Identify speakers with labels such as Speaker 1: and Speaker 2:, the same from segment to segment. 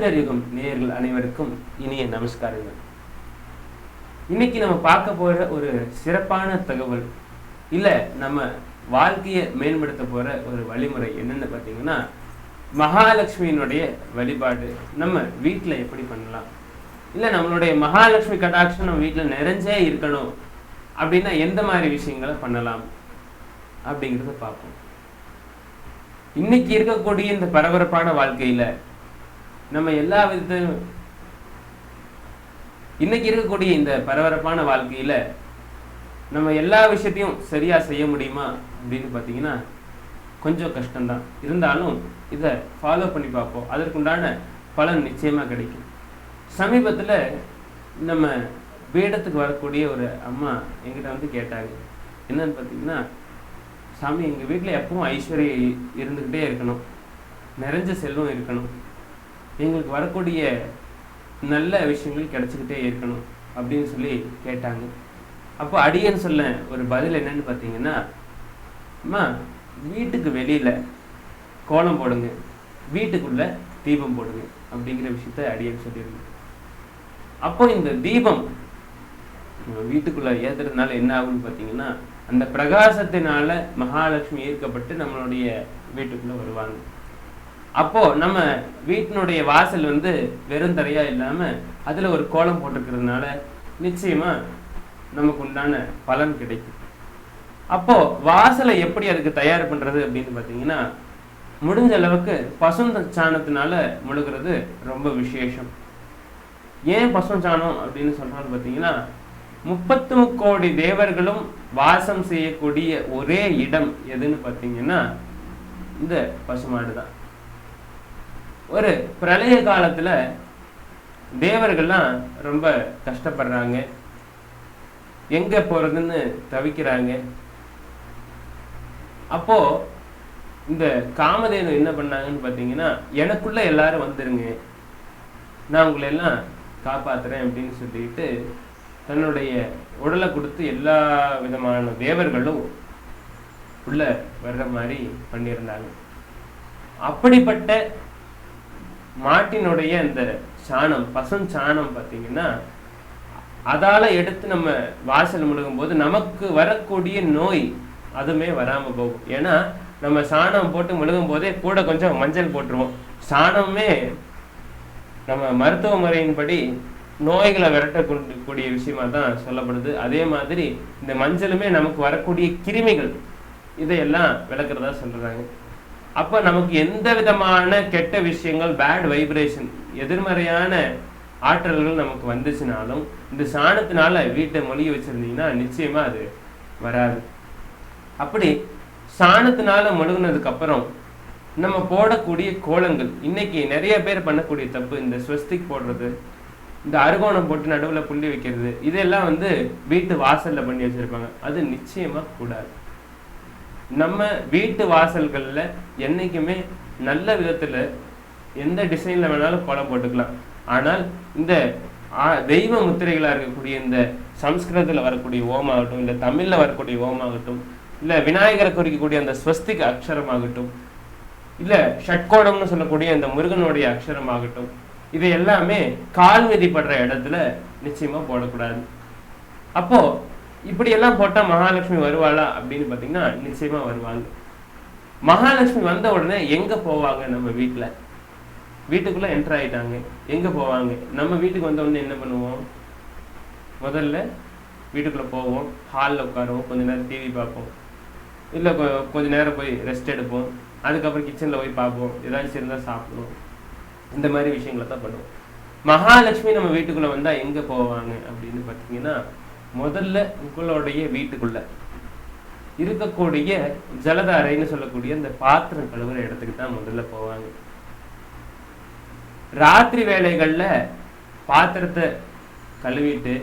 Speaker 1: ஜோதிடர் யுகம் நேயர்கள் அனைவருக்கும் இனிய நமஸ்காரங்கள். இன்னைக்கு நம்ம பார்க்க போற ஒரு சிறப்பான தகவல் இல்ல நம்ம வாழ்க்கையை மேம்படுத்த போற ஒரு வழிமுறை என்னன்னு பார்த்தீங்கன்னா மகாலட்சுமியினுடைய வழிபாடு. நம்ம வீட்டில் எப்படி பண்ணலாம்? இல்ல நம்மளுடைய மகாலட்சுமி கடாட்சம் நம்ம வீட்டில் நிறைஞ்சே இருக்கணும் அப்படின்னா எந்த மாதிரி விஷயங்களை பண்ணலாம் அப்படிங்கிறத பார்ப்போம். இன்னைக்கு இருக்கக்கூடிய இந்த பரபரப்பான வாழ்க்கையில நம்ம எல்லா விதத்தையும் இன்னைக்கு இருக்கக்கூடிய இந்த பரபரப்பான வாழ்க்கையில நம்ம எல்லா விஷயத்தையும் சரியா செய்ய முடியுமா அப்படின்னு பார்த்தீங்கன்னா கொஞ்சம் கஷ்டம்தான். இருந்தாலும் இதை ஃபாலோ பண்ணி பார்ப்போம். அதற்குண்டான பலன் நிச்சயமா கிடைக்கும். சமீபத்துல நம்ம பீடத்துக்கு வரக்கூடிய ஒரு அம்மா எங்கிட்ட வந்து கேட்டாங்க. என்னன்னு பார்த்தீங்கன்னா சாமி எங்கள் வீட்டில் எப்பவும் ஐஸ்வர்யம் இருந்துக்கிட்டே இருக்கணும். நிறைஞ்ச செல்வம் இருக்கணும். எங்களுக்கு வரக்கூடிய நல்ல விஷயங்கள் கிடைச்சிக்கிட்டே இருக்கணும் அப்படின்னு சொல்லி கேட்டாங்க. அப்போ அடியன்னு சொல்ல ஒரு பதில் என்னன்னு பார்த்தீங்கன்னா அம்மா வீட்டுக்கு வெளியில் கோலம் போடுங்க வீட்டுக்குள்ள தீபம் போடுங்க அப்படிங்கிற விஷயத்த அடியன்னு சொல்லியிருந்தேன் அப்போ இந்த தீபம் வீட்டுக்குள்ளே வீட்டுக்குள்ள ஏத்துறதுனால என்ன ஆகும்னு பார்த்தீங்கன்னா அந்த பிரகாசத்தினால மகாலட்சுமி ஈர்க்கப்பட்டு நம்மளுடைய வீட்டுக்குள்ள வருவாங்க. அப்போ நம்ம வீட்டினுடைய வாசல் வந்து வெறும் தரையா இல்லாம அதுல ஒரு கோலம் போட்டிருக்கிறதுனால நிச்சயமா நமக்கு உண்டான பலன் கிடைக்கும். அப்போ வாசலை எப்படி அதுக்கு தயார் பண்றது அப்படின்னு பார்த்தீங்கன்னா முடிஞ்ச அளவுக்கு பசுந்த சாணத்தினால முழுகிறது ரொம்ப விசேஷம். ஏன் பசும் சாணம் அப்படின்னு சொல்றோம்னு பார்த்தீங்கன்னா முப்பத்து முக்கோடி தேவர்களும் வாசம் செய்யக்கூடிய ஒரே இடம் எதுன்னு பார்த்தீங்கன்னா இந்த பசுமாடு தான் ஒரு பிரளய காலத்துல தேவர்கள்லாம் ரொம்ப கஷ்டப்படுறாங்க. எங்க போறதுன்னு தவிக்கிறாங்க. அப்போ இந்த காமதேனு என்ன பண்ணாங்கன்னு பார்த்தீங்கன்னா எனக்குள்ள எல்லாரும் வந்துருங்க. நான் உங்களை எல்லாம் காப்பாத்துறேன் அப்படின்னு சொல்லிட்டு தன்னுடைய உடலை கொடுத்து எல்லா விதமான தேவர்களும் உள்ள வர்ற மாதிரி பண்ணியிருந்தாங்க. அப்படிப்பட்ட மாட்டினுடைய அந்த சாணம் பசும் சாணம் பார்த்தீங்கன்னா அதால் எடுத்து நம்ம வாசல் முழுகும் போது நமக்கு வரக்கூடிய நோய் அதுவுமே வராமல் போகும். ஏன்னா நம்ம சாணம் போட்டு முழுகும் போதே கூட கொஞ்சம் மஞ்சள் போட்டுருவோம். சாணமே நம்ம மருத்துவ முறையின்படி நோய்களை விரட்டக்கூடிய விஷயமா தான் சொல்லப்படுது. அதே மாதிரி இந்த மஞ்சளுமே நமக்கு வரக்கூடிய கிருமிகள் இதையெல்லாம் விளக்குறதா சொல்றாங்க. அப்ப நமக்கு எந்த விதமான கெட்ட விஷயங்கள் பேட் வைப்ரேஷன் எதிர்மறையான ஆற்றல்கள் நமக்கு வந்துச்சுனாலும் இந்த சாணத்தினால வீட்டை மொழிய வச்சிருந்தீங்கன்னா நிச்சயமா அது வராது. அப்படி சாணத்தினால மொழுகுனதுக்கு அப்புறம் நம்ம போடக்கூடிய கோலங்கள் இன்னைக்கு நிறைய பேர் பண்ணக்கூடிய தப்பு இந்த ஸ்வஸ்திக் போடுறது இந்த அருகோணம் போட்டு நடுவுல புள்ளி வைக்கிறது இதெல்லாம் வந்து வீட்டு வாசல்ல பண்ணி வச்சிருப்பாங்க. அது நிச்சயமா கூடாது. நம்ம வீட்டு வாசல்கள்ல என்னைக்குமே நல்ல விதத்துல எந்த டிசைன்ல வேணாலும் கோலம் போட்டுக்கலாம். ஆனால் இந்த தெய்வ முத்திரைகளா இருக்கக்கூடிய இந்த சம்ஸ்கிருதத்தில் வரக்கூடிய ஓமாகட்டும் இல்லை தமிழ்ல வரக்கூடிய ஓமாகட்டும் இல்லை விநாயகரை குறிக்கக்கூடிய அந்த ஸ்வஸ்திக் அக்ஷரமாகட்டும் இல்ல ஷட்கோணம்னு சொல்லக்கூடிய அந்த முருகனுடைய அக்ஷரமாகட்டும் இது எல்லாமே கால் மிதிப்படுற இடத்துல நிச்சயமா போடக்கூடாது. அப்போ இப்படி எல்லாம் போட்டா மகாலட்சுமி வருவாளா அப்படின்னு பாத்தீங்கன்னா நிச்சயமா வருவாங்க மகாலட்சுமி வந்த உடனே எங்க போவாங்க நம்ம வீட்டுல வீட்டுக்குள்ள என்டர் ஆயிட்டாங்க. எங்க போவாங்க? நம்ம வீட்டுக்கு வந்த உடனே என்ன பண்ணுவோம்? முதல்ல வீட்டுக்குள்ள போவோம். ஹாலில் உட்காருவோம். கொஞ்ச நேரம் டிவி பார்ப்போம். இல்லை கொஞ்ச நேரம் போய் ரெஸ்ட் எடுப்போம். அதுக்கப்புறம் கிச்சனில் போய் பார்ப்போம். ஏதாச்சும் இருந்தால் சாப்பிடுவோம். இந்த மாதிரி விஷயங்களை தான் பண்ணுவோம். மகாலட்சுமி நம்ம வீட்டுக்குள்ள வந்தா எங்க போவாங்க அப்படின்னு பார்த்தீங்கன்னா முதல்ல உங்களுடைய வீட்டுக்குள்ள இருக்கக்கூடிய ஜலதாரைன்னு சொல்லக்கூடிய அந்த பாத்திரம் கழுவுற இடத்துக்கு தான் முதல்ல போவாங்க. ராத்திரி வேலைகள்ல பாத்திரத்தை கழுவிட்டு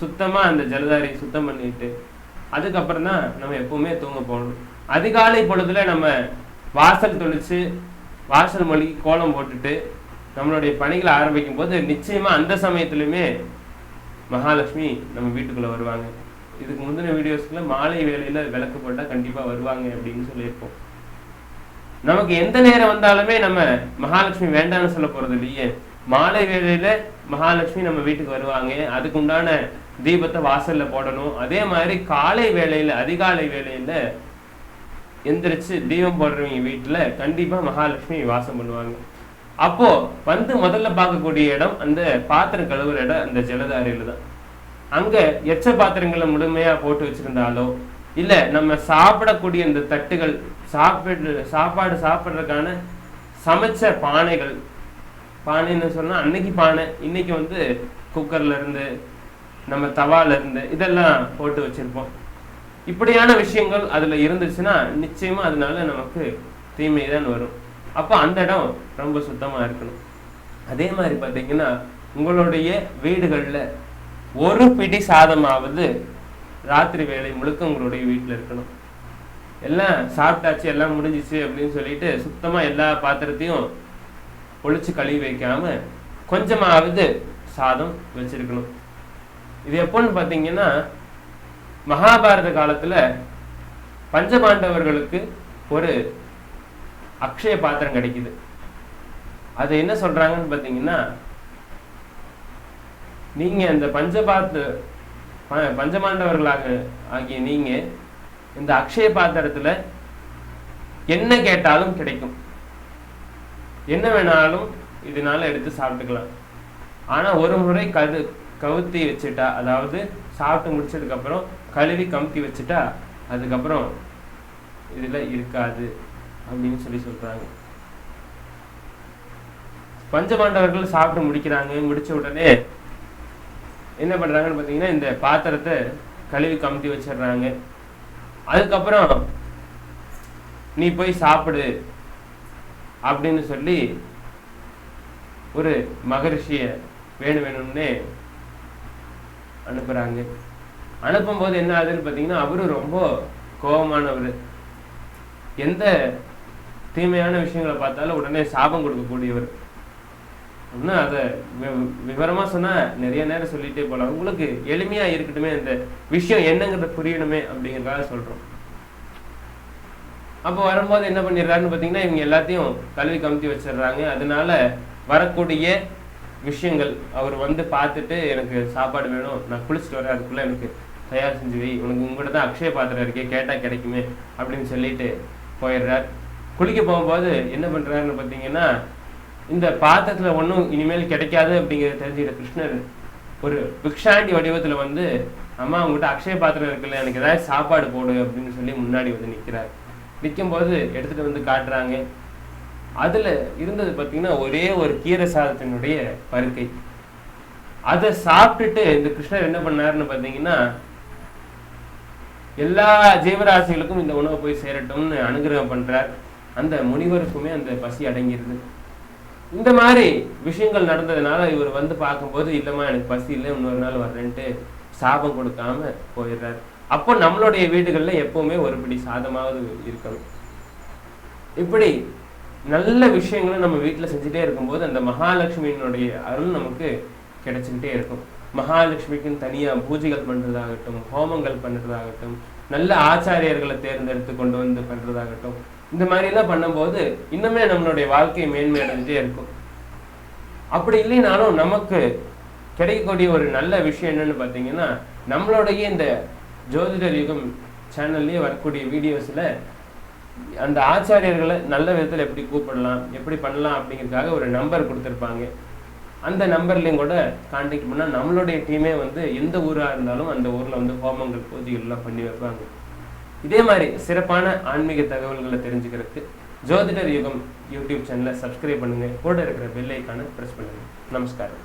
Speaker 1: சுத்தமா அந்த ஜலதாரையை சுத்தம் பண்ணிட்டு அதுக்கப்புறம் தான் நம்ம எப்பவுமே தூங்க போகணும். அதிகாலை பொழுதுல நம்ம வாசல் தொளிச்சு வாசல் மொழிக்கு கோலம் போட்டுட்டு நம்மளுடைய பணிகளை ஆரம்பிக்கும் போது நிச்சயமா அந்த சமயத்துலயுமே மகாலட்சுமி நம்ம வீட்டுக்குள்ள வருவாங்க. இதுக்கு முந்தின வீடியோஸ்ல மாலை வேலையில விளக்கு போட்டா கண்டிப்பா வருவாங்க அப்படின்னு சொல்லியிருப்போம். நமக்கு எந்த நேரம் வந்தாலுமே நம்ம மகாலட்சுமி வேண்டாம்னு சொல்ல போறது இல்லையே. மாலை வேலையில மகாலட்சுமி நம்ம வீட்டுக்கு வருவாங்க. அதுக்கு உண்டான தீபத்தை வாசல்ல போடணும். அதே மாதிரி காலை வேலையில அதிகாலை வேலையில எந்திரிச்சு தீபம் போடுறவங்க வீட்டுல கண்டிப்பா மகாலட்சுமி வாசம் பண்ணுவாங்க. அப்போ வந்து முதல்ல பார்க்கக்கூடிய இடம் அந்த பாத்திரம் கழுவுற இடம் அந்த ஜலதாரையில தான். அங்க எச்ச பாத்திரங்களை முழுமையா போட்டு வச்சிருந்தாலோ இல்ல நம்ம சாப்பிடக்கூடிய இந்த தட்டுகள் சாப்பிடு சாப்பாடு சாப்பிட்றதுக்கான சமைச்ச பானைகள் பானைன்னு சொன்னா அன்னைக்கு பானை இன்னைக்கு வந்து குக்கர்ல இருந்து நம்ம தவால இருந்து இதெல்லாம் போட்டு வச்சிருப்போம். இப்படியான விஷயங்கள் அதுல இருந்துச்சுன்னா நிச்சயமா அதனால நமக்கு தீமை தான் வரும். அப்போ அந்த இடம் ரொம்ப சுத்தமாக இருக்கணும். அதே மாதிரி பார்த்தீங்கன்னா உங்களுடைய வீடுகளில் ஒரு பிடி சாதமாவது ராத்திரி வேலை முழுக்க உங்களுடைய வீட்டில் இருக்கணும். எல்லாம் சாப்பிட்டாச்சு எல்லாம் முடிஞ்சிச்சு அப்படின்னு சொல்லிட்டு சுத்தமாக எல்லா பாத்திரத்தையும் ஒழிச்சு கழுவி வைக்காம கொஞ்சமாவது சாதம் வச்சிருக்கணும். இது எப்போன்னு பார்த்தீங்கன்னா மகாபாரத காலத்தில் பஞ்சபாண்டவர்களுக்கு ஒரு அக்ஷய பாத்திரம் கிடைக்குது. அது என்ன சொல்றாங்கன்னு பார்த்தீங்கன்னா நீங்க அந்த பஞ்சபாத்து பஞ்சமாண்டவர்களாக ஆகிய நீங்க இந்த அக்ஷய பாத்திரத்துல என்ன கேட்டாலும் கிடைக்கும். என்ன வேணாலும் இதனால எடுத்து சாப்பிட்டுக்கலாம். ஆனா ஒரு முறை கது கவுத்தி வச்சுட்டா அதாவது சாப்பிட்டு முடிச்சதுக்கு அப்புறம் கழுவி கமுத்தி வச்சுட்டா அதுக்கப்புறம் இதுல இருக்காது. அப்படின்னு சொல்லி சொல்றாங்க. பஞ்சபாண்டவர்கள் சாப்பிட்டு முடிக்கிறாங்க. முடிச்ச உடனே என்ன பண்றாங்கன்னு பார்த்தீங்கன்னா இந்த பாத்திரத்தை கழுவி கமுத்தி வச்சிடுறாங்க. அதுக்கப்புறம் நீ போய் சாப்பிடு அப்படின்னு சொல்லி ஒரு மகரிஷிய வேணும் வேணும்னே அனுப்புறாங்க. அனுப்பும்போது என்ன ஆகுதுன்னு பார்த்தீங்கன்னா அவரும் ரொம்ப கோபமானவர். எந்த தீமையான விஷயங்களை பார்த்தாலும் உடனே சாபம் கொடுக்கக்கூடியவர். இன்னும் அதை வி- விவரமா சொன்னா நிறைய நேரம் சொல்லிட்டே போலாம். உங்களுக்கு எளிமையா இருக்கட்டுமே இந்த விஷயம் என்னங்கிறத புரியணுமே அப்படிங்கறதுக்காக சொல்றோம். அப்போ வரும்போது என்ன பண்ணிடுறாருன்னு பார்த்தீங்கன்னா இவங்க எல்லாத்தையும் கல்வி கமுத்தி வச்சிடுறாங்க. அதனால வரக்கூடிய விஷயங்கள் அவர் வந்து பார்த்துட்டு எனக்கு சாப்பாடு வேணும் நான் குளிச்சுட்டு வரேன் அதுக்குள்ளே எனக்கு தயார் செஞ்சு வை. உனக்கு உங்கள்கிட்ட தான் அக்ஷய பாத்திரம் இருக்கே கேட்டா கிடைக்குமே அப்படின்னு சொல்லிட்டு போயிடுறார். குளிக்க போகும்போது என்ன பண்றாருன்னு பார்த்தீங்கன்னா இந்த பாத்திரத்துல ஒண்ணும் இனிமேல் கிடைக்காது அப்படிங்கிறத தெரிஞ்சுக்கிற கிருஷ்ணர் ஒரு பிக்ஷாண்டி வடிவத்துல வந்து அம்மா உங்ககிட்ட அக்ஷய பாத்திரம் இருக்குல்ல எனக்கு ஏதாவது சாப்பாடு போடு அப்படின்னு சொல்லி முன்னாடி வந்து நிற்கிறார் நிற்கும்போது எடுத்துட்டு வந்து காட்டுறாங்க. அதுல இருந்தது பார்த்தீங்கன்னா ஒரே ஒரு கீரை சாதத்தினுடைய பருக்கை அதை சாப்பிட்டுட்டு இந்த கிருஷ்ணர் என்ன பண்ணாருன்னு பார்த்தீங்கன்னா எல்லா ஜீவராசிகளுக்கும் இந்த உணவு போய் சேரட்டும்னு அனுகிரகம் பண்றார். அந்த முனிவருக்குமே அந்த பசி அடங்கிருது இந்த மாதிரி விஷயங்கள் நடந்ததுனால இவர் வந்து பார்க்கும்போது இல்லம்மா எனக்கு பசி இல்லை இன்னொரு நாள் வர்றேன்ட்டு சாபம் கொடுக்காம போயிடுறாரு. அப்போ நம்மளுடைய வீடுகள்ல எப்பவுமே ஒரு பிடி சாதமாவது இருக்கணும். இப்படி நல்ல விஷயங்களை நம்ம வீட்டுல செஞ்சுட்டே இருக்கும்போது அந்த மகாலட்சுமியினுடைய அருள் நமக்கு கிடைச்சுக்கிட்டே இருக்கும். மகாலட்சுமிக்குன்னு தனியா பூஜைகள் பண்றதாகட்டும் ஹோமங்கள் பண்றதாகட்டும் நல்ல ஆச்சாரியர்களை தேர்ந்தெடுத்து கொண்டு வந்து பண்றதாகட்டும் இந்த மாதிரி எல்லாம் பண்ணும்போது இன்னுமே நம்மளுடைய வாழ்க்கை மேன்மை அடைஞ்சே இருக்கும். அப்படி இல்லைனாலும் நமக்கு கிடைக்கக்கூடிய ஒரு நல்ல விஷயம் என்னன்னு பார்த்தீங்கன்னா நம்மளுடைய இந்த ஜோதிடர் யுகம் சேனல்லேயே வரக்கூடிய வீடியோஸ்ல அந்த ஆச்சாரியர்களை நல்ல விதத்தில் எப்படி கூப்பிடலாம் எப்படி பண்ணலாம் அப்படிங்கிறதுக்காக ஒரு நம்பர் கொடுத்துருப்பாங்க. அந்த நம்பர்லையும் கூட கான்டாக்ட் பண்ணா நம்மளுடைய டீமே வந்து எந்த ஊரா இருந்தாலும் அந்த ஊர்ல வந்து ஹோமங்கள் பூஜைகள் எல்லாம் பண்ணி வைப்பாங்க. இதே மாதிரி சிறப்பான ஆன்மீக தகவல்களை தெரிஞ்சுக்கிறதுக்கு ஜோதிடர் யுகம் யூடியூப் சேனலை சப்ஸ்கிரைப் பண்ணுங்கள் கூட இருக்கிற பெல் ஐக்கானை ப்ரெஸ் பண்ணுங்கள் நமஸ்காரம்.